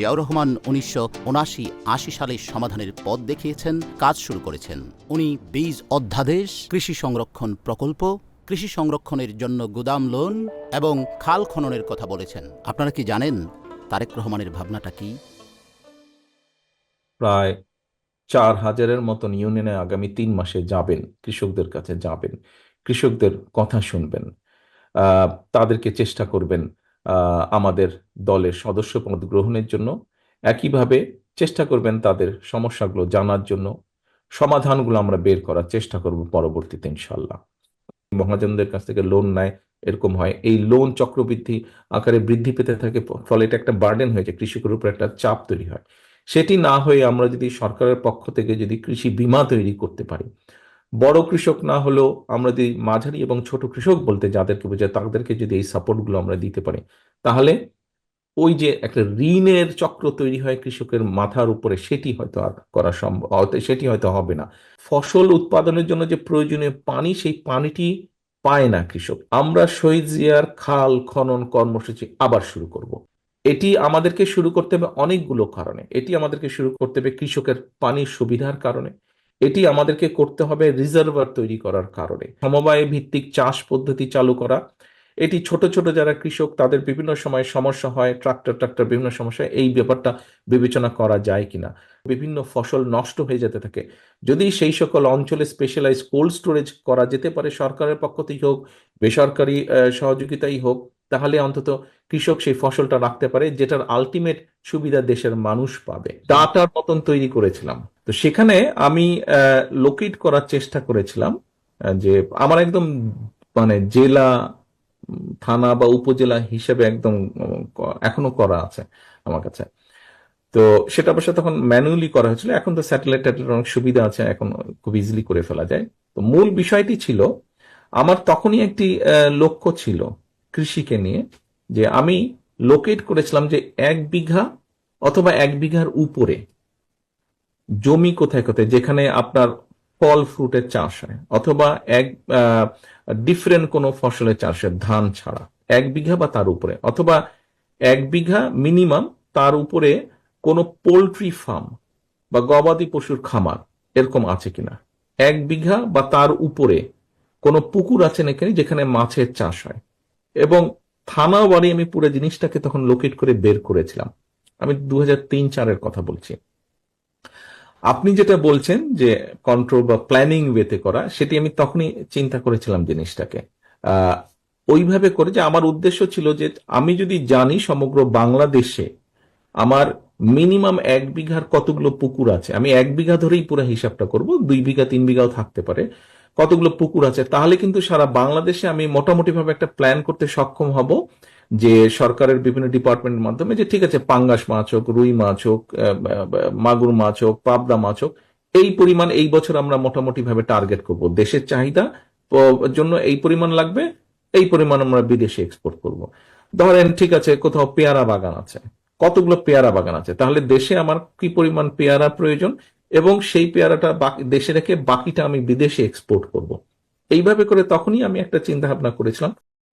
জিয়াউর রহমান উনিশশো উনাশি সালে সমাধানের পথ দেখিয়েছেন, কাজ শুরু করেছেন। উনি বীজ অধ্যাদেশ, কৃষি সংরক্ষণ প্রকল্প, কৃষি সংরক্ষণের জন্য গুদাম লোন এবং খাল খননের কথা বলেছেন। আপনারা কি জানেন তারেক রহমানের ভাবনাটা কি? প্রায় চার হাজারের মতন ইউনিয়নে আগামী তিন মাসে যাবেন, কৃষকদের কাছে যাবেন, কৃষকদের কথা শুনবেন তাদেরকে চেষ্টা করবেন আমাদের দলের সদস্য পদ গ্রহণের জন্য একইভাবে চেষ্টা করবেন তাদের সমস্যাগুলো জানার জন্য। সমাধানগুলো আমরা বের করার চেষ্টা করব পরবর্তীতে ইনশাল্লাহ মহাজনদের কাছ থেকে লোন নেয়, এরকম হয়। এই লোন চক্রবৃদ্ধি আকারে বৃদ্ধি পেতে থাকে, ফলে এটা একটা বার্ডেন হয়েছে কৃষকের উপর একটা চাপ তৈরি হয়। সেটি না হয়ে আমরা যদি সরকারের পক্ষ থেকে যদি কৃষি বিমা তৈরি করতে পারি বড় কৃষক না হলেও আমরা যদি মাঝারি এবং ছোট কৃষক বলতে যাদেরকে বোঝায় তাদেরকে যদি এই সাপোর্টগুলো আমরা দিতে পারি, তাহলে ওই যে একটা ঋণের চক্র তৈরি হয় কৃষকের মাথার উপরে, সেটি হয়তো আর করা সম্ভব সেটি হয়তো হবে না। ফসল উৎপাদনের জন্য যে প্রয়োজনীয় পানি, সেই পানিটি পায় না কৃষক। আমরা শহীদ জিয়ার খাল, খনন, কর্মসূচি আবার শুরু করব। এটি আমাদেরকে শুরু করতে হবে অনেকগুলো কারণে। এটি আমাদেরকে শুরু করতে হবে কৃষকের পানির সুবিধার কারণে। এটি আমাদেরকে করতে হবে রিজার্ভার তৈরি করার কারণে। সমবায় ভিত্তিক চাষ পদ্ধতি চালু করা। এটি ছোট ছোট যারা কৃষক, তাদের বিভিন্ন সময় সমস্যা হয়, ট্রাক্টর ট্রাক্টর বিভিন্ন সমস্যা এই ব্যাপারটা বিবেচনা করা যায় কিনা। বিভিন্ন ফসল নষ্ট হয়ে যেতে থাকে। যদি সেই সকল অঞ্চলে স্পেশালাইজ কোল্ড স্টোরেজ করা যেতে পারে সরকারের পক্ষ থেকে হোক, বেসরকারি সহযোগিতাই হোক তাহলে অন্তত কৃষক সেই ফসলটা রাখতে পারে, যেটার আলটিমেট সুবিধা দেশের মানুষ পাবে। ডাটার মতন তৈরি করেছিলাম। তো সেখানে আমি লোকেট করার চেষ্টা করেছিলাম যে আমার একদম মানে জেলা, থানা বা উপজেলা হিসেবে একদম এখনও করা আছে আমার কাছে। তো সেটা অবশ্য তখন ম্যানুয়ালি করা হয়েছিল, এখন তো স্যাটেলাইট অনেক সুবিধা আছে, এখন খুব ইজিলি করে ফেলা যায়। তো মূল বিষয়টি ছিল, আমার তখনই একটি লক্ষ্য ছিল কৃষিকে নিয়ে, যে আমি লোকেট করেছিলাম যে এক বিঘা অথবা এক বিঘার উপরে জমি কোথায় কোথায়, যেখানে আপনার ফল ফ্রুটের চাষ হয়, অথবা এক ডিফারেন্ট কোনো ফসলের চাষ হয়, ধান ছাড়া, এক বিঘা বা তার উপরে, অথবা এক বিঘা মিনিমাম তার উপরে কোনো পোলট্রি ফার্ম বা গবাদি পশুর খামার এরকম আছে কিনা, এক বিঘা বা তার উপরে কোনো পুকুর আছে নাকি, যেখানে মাছের চাষ হয়। এবং থানা বাড়ি আমি পুরো জিনিসটাকে তখন লোকেট করে বের করেছিলাম। আমি দু হাজার তিন চারের কথা বলছি। আপনি যেটা বলছেন যে কন্ট্রোল বা প্ল্যানিং ওয়েতে করা, সেটি আমি তখনই চিন্তা করেছিলাম জিনিসটাকে। ওইভাবে করে যে আমার উদ্দেশ্য ছিল যে আমি যদি জানি সমগ্র বাংলাদেশে আমার মিনিমাম এক বিঘার কতগুলো পুকুর আছে, আমি এক বিঘা ধরেই পুরো হিসাবটা করব, দুই বিঘা, তিন বিঘাও থাকতে পারে। কতগুলো পুকুর আছে, তাহলে কিন্তু সারা বাংলাদেশে আমি মোটামুটি ভাবে একটা প্ল্যান করতে সক্ষম হব যে সরকারের বিভিন্ন ডিপার্টমেন্টের মাধ্যমে যে ঠিক আছে, পাঙ্গাস মাছ হোক, রুই মাছ হোক মাগুর মাছ হোক, পাবদা মাছ হোক, এই পরিমাণ এই বছর আমরা মোটামুটি ভাবে টার্গেট করব। দেশের চাহিদা জন্য এই পরিমাণ লাগবে, এই পরিমাণ আমরা বিদেশে এক্সপোর্ট করব। ধরেন ঠিক আছে, কোথাও পেয়ারা বাগান আছে, কতগুলো পেয়ারা বাগান আছে, তাহলে দেশে আমার কি পরিমাণ পেয়ারা প্রয়োজন? এবং সেই পেয়ারাটা বাকি, দেশে রেখে বাকিটা আমি বিদেশে এক্সপোর্ট করব। এইভাবে করে তখনই আমি একটা চিন্তা ভাবনা করেছিলাম।